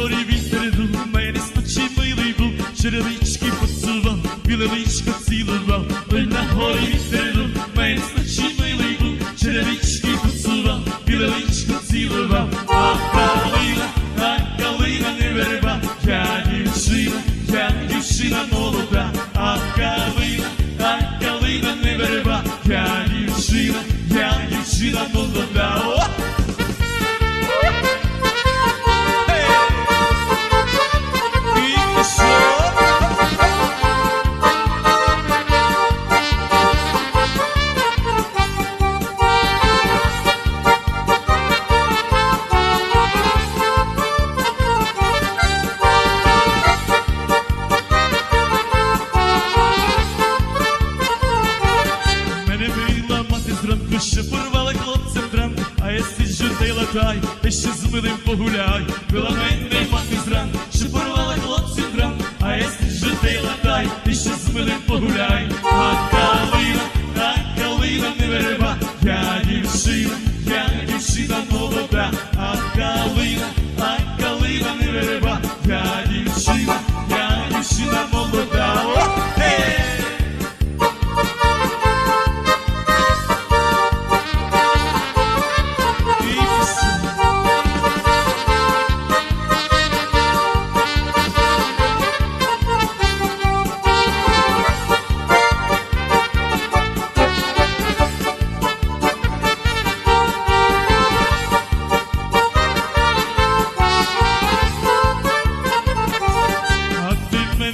горі вітрину, мене спочи милий був, черевички посував, білевичка цілував, Ой, на горі вітрину, мене спочи милий був, черевички посував, білевичку цілував, а калина, а калина не верба, я дівчина, я дівчина молода, а калина, а калина не верба, я дівчина, я дівчина молода. Що порвали хлопцем тран, а я сиджу та й латай, та ще з милим погуляй. Пила мене мати зран, що порвали хлопцем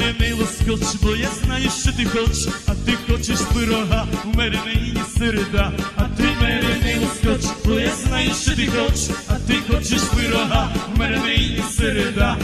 мене мило скоч, бо я знаю, що ти хочеш, а ти хочеш пирога, у мене нині середа, а ти мене мило скоч, бо я знаю, що ти хочеш, а ти хочеш пирога, у мене нині середа,